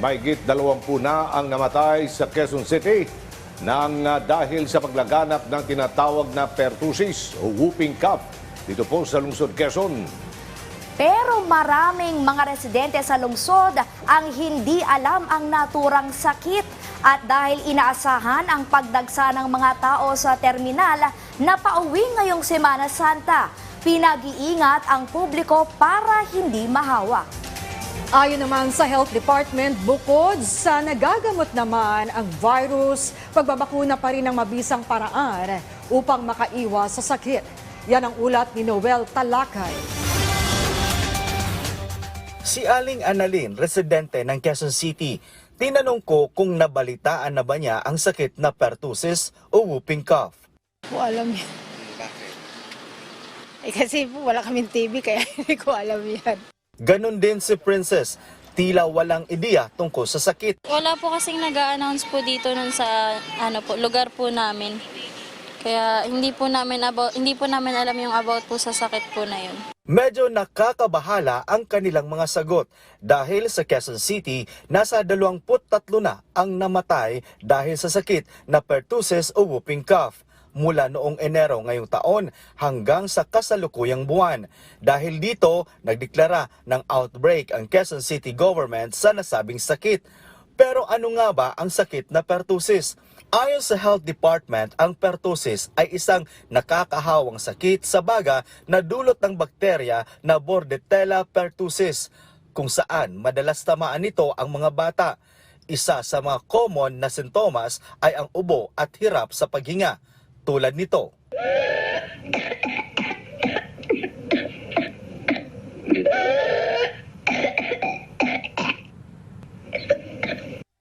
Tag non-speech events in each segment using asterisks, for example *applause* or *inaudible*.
Mahigit dalawampu na ang namatay sa Quezon City nang ah, dahil sa paglaganap ng tinatawag na pertussis o whooping cough dito po sa lungsod Quezon. Pero maraming mga residente sa lungsod ang hindi alam ang naturang sakit at dahil inaasahan ang pagdagsa ng mga tao sa terminal na pauwi ngayong Semana Santa, pinag-iingat ang publiko para hindi mahawa. Ayon naman sa Health Department, bukod sa nagagamot naman ang virus, pagbabakuna pa rin ang mabisang paraan upang makaiwas sa sakit. Yan ang ulat ni Noel Talakay. Si Aling Annalyn, residente ng Quezon City, tinanong ko kung nabalitaan na ba niya ang sakit na pertussis o whooping cough. ko alam. Bakit? Eh kasi po wala kaming TV kaya *laughs* hindi ko alam yan. Ganon din si Princess, tila walang ideya tungkol sa sakit. Wala po kasing nag-a-announce po dito nun sa ano po, lugar po namin. Kaya hindi po namin about hindi po namin alam yung about po sa sakit po na yun. Medyo nakakabahala ang kanilang mga sagot dahil sa Quezon City, nasa 23 na ang namatay dahil sa sakit na pertussis o whooping cough mula noong Enero ngayong taon hanggang sa kasalukuyang buwan. Dahil dito, nagdeklara ng outbreak ang Quezon City government sa nasabing sakit. Pero ano nga ba ang sakit na pertussis? Ayon sa Health Department, ang pertussis ay isang nakakahawang sakit sa baga na dulot ng bakterya na Bordetella pertussis, kung saan madalas tamaan nito ang mga bata. Isa sa mga common na sintomas ay ang ubo at hirap sa paghinga, tulad nito.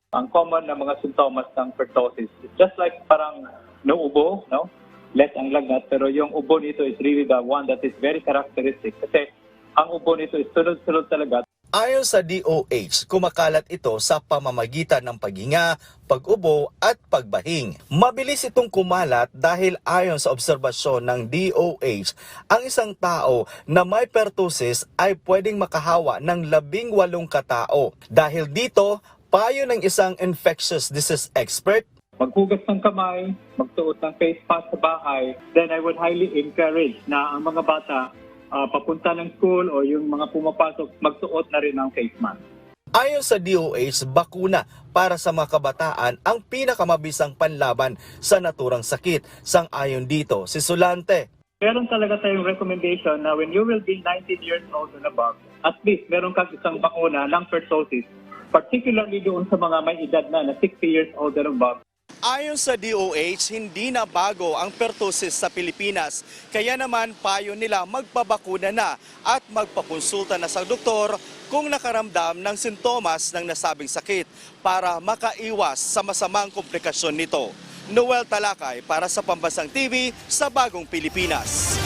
ang common na mga sintomas ng pertussis. It's just like parang no ubo, no? Less ang lagnat, pero yung ubo nito is really the one that is very characteristic. Kasi ang ubo nito is sunod-sunod talaga. Ayon sa DOH, kumakalat ito sa pamamagitan ng paghinga, pag-ubo at pagbahing. Mabilis itong kumalat dahil ayon sa obserbasyon ng DOH, ang isang tao na may pertussis ay pwedeng makahawa ng labing walong katao. Dahil dito, payo ng isang infectious disease expert, Maghugas ng kamay, magsuot ng face mask sa bahay, then I would highly encourage na ang mga bata ah, papunta ng school o yung mga pumapasok, magsuot na rin ng face mask. Ayon sa DOH, bakuna para sa mga kabataan ang pinakamabisang panlaban sa naturang sakit. Sang-ayon dito si Sulante. Meron talaga tayong recommendation na when you will be 19 years old and above, at least meron kang isang bakuna ng pertussis, particularly doon sa mga may edad na na 60 years old and above. Ayon sa DOH, hindi na bago ang pertussis sa Pilipinas. Kaya naman payo nila magpabakuna na at magpakonsulta na sa doktor kung nakaramdam ng sintomas ng nasabing sakit para makaiwas sa masamang komplikasyon nito. Noel Talakay para sa Pambasang TV sa Bagong Pilipinas.